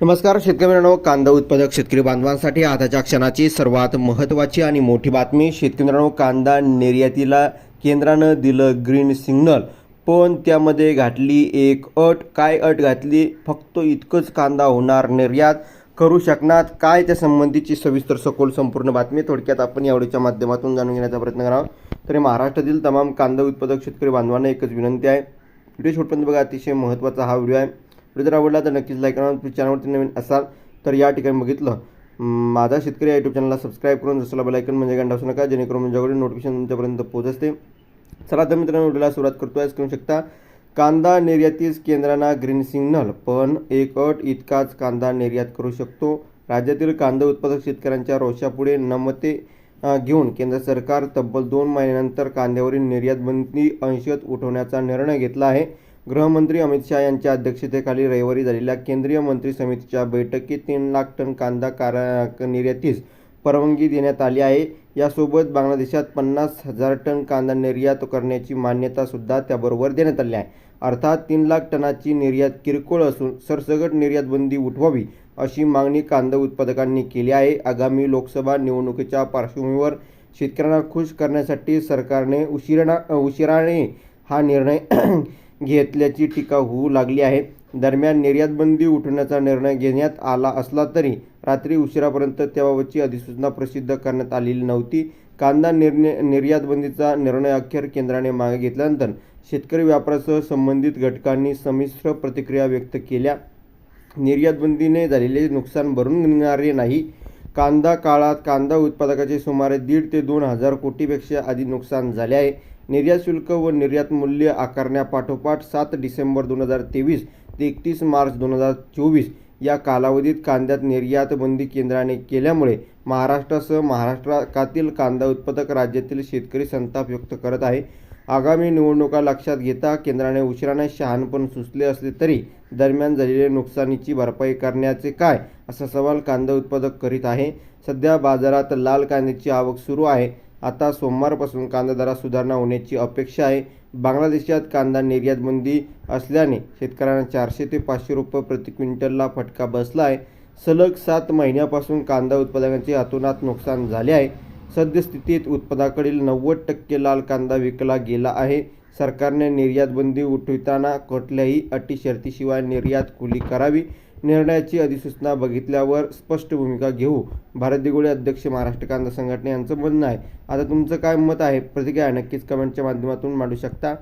नमस्कार शेतकरी मित्रांनो कांदा उत्पादक शेतकरी बांधवांसाठी आताच्या क्षणाची सर्वात महत्त्वाची आणि मोठी बातमी. शेतकरी मित्रांनो कांदा निर्यातीला केंद्रानं दिलं ग्रीन सिग्नल पण त्यामध्ये घातली एक अट. काय अट घातली? फक्त इतकंच कांदा होणार निर्यात. करू शकणार काय? त्या संबंधीची सविस्तर सखोल संपूर्ण बातमी थोडक्यात आपण यावेळीच्या माध्यमातून जाणून घेण्याचा प्रयत्न करावा तरी महाराष्ट्रातील तमाम कांदा उत्पादक शेतकरी बांधवांना एकच विनंती आहे. व्हिडिओ शेवटपर्यंत बघा अतिशय महत्त्वाचा हा व्हिडिओ आहे. व्हिडिओ जर आवडला तर नक्कीच लाईक करा. तुम्ही चॅनलवरती नवीन असाल तर या ठिकाणी बघितलं. माझा शेतकरी यूट्यूब चॅनलला सबस्क्राईब करून जसं बेलायकन म्हणजे घंटा असू नका जेणेकरून म्हणजे माझ्याकडे नोटिफिकेशन तुमच्यापर्यंत पोहोचते चला तर मित्रांनो व्हिडिओला सुरुवात करतो आहे करू शकता कांदा निर्यातीस केंद्रांना ग्रीन सिग्नल पण एक अट इतकाच कांदा निर्यात करू शकतो. राज्यातील कांदा उत्पादक शेतकऱ्यांच्या रोषापुढे नमते घेऊन केंद्र सरकार तब्बल दोन महिन्यानंतर कांद्यावरील निर्यात बंदी अंशत उठवण्याचा निर्णय घेतला आहे. गृहमंत्री अमित शहा यांच्या अध्यक्षतेखाली रविवारी झालेल्या केंद्रीय मंत्री समितीच्या बैठकीत तीन लाख टन कांदा कारा निर्यातीस परवानगी देण्यात आली आहे. यासोबत बांगलादेशात पन्नास हजार टन कांदा निर्यात करण्याची मान्यतासुद्धा त्याबरोबर देण्यात आली आहे. अर्थात तीन लाख टनाची निर्यात किरकोळ असून सरसगट निर्यात बंदी उठवावी अशी मागणी कांदा उत्पादकांनी केली आहे. आगामी लोकसभा निवडणुकीच्या पार्श्वभूमीवर शेतकऱ्यांना खुश करण्यासाठी सरकारने उशिराणा उशिराने हा निर्णय घेतल्याची टीका होऊ लागली आहे. दरम्यान निर्यात बंदी उठवण्याचा निर्णय घेण्यात आला असला तरी रात्री उशिरापर्यंत त्याबाबतची अधिसूचना प्रसिद्ध करण्यात आलेली नव्हती. कांदा निर्णय निर्यात बंदीचा निर्णय अखेर केंद्राने मागे घेतल्यानंतर शेतकरी व्यापारासह संबंधित घटकांनी संमिश्र प्रतिक्रिया व्यक्त केल्या. निर्यात बंदीने झालेले नुकसान भरून निघणारे नाही. कांदा काळात कांदा उत्पादकाचे सुमारे दीड ते दोन हजार कोटीपेक्षा अधिक नुकसान झाले आहे. निर्यात शुल्क व निर्यात मूल्य आकारण्यापाठोपाठ सात डिसेंबर दोन हजार तेवीस ते एकतीस मार्च दोन हजार चोवीस या कालावधीत कांद्यात निर्यात बंदी केंद्राने केल्यामुळे महाराष्ट्रासह महाराष्ट्रातील कांदा उत्पादक राज्यातील शेतकरी संताप व्यक्त करत आहे. आगामी निवडणुका लक्षात घेता केंद्राने उशिराने शहाणपण सुचले असले तरी दरम्यान झालेल्या नुकसानीची भरपाई करण्याचे काय असा सवाल कांदा उत्पादक करीत आहे. सध्या बाजारात लाल कांद्याची आवक सुरू आहे. आता सोमवारपासून कांदा दरात सुधारणा होण्याची अपेक्षा आहे. बांगलादेशात कांदा निर्यातबंदी असल्याने शेतकऱ्यांना चारशे ते पाचशे रुपये प्रति क्विंटलला फटका बसला आहे सलग सात महिन्यापासून कांदा उत्पादकांचे हातोनात नुकसान झाले आहे. सद्यस्थितीत उत्पादकाकडील नव्वद टक्के लाल कांदा विकला गेला आहे. सरकारने निर्यातबंदी उठविताना कुठल्याही अटी शर्तीशिवाय निर्यात खुली करावी. निर्णयाची अधिसूचना बघितल्यावर स्पष्ट भूमिका घेऊ. भारत दिगोळे अध्यक्ष महाराष्ट्र कांदा संघटना यांचं म्हणणं आहे. आता तुमचं काय मत आहे? प्रतिक्रिया नक्कीच कमेंटच्या माध्यमातून मांडू शकता.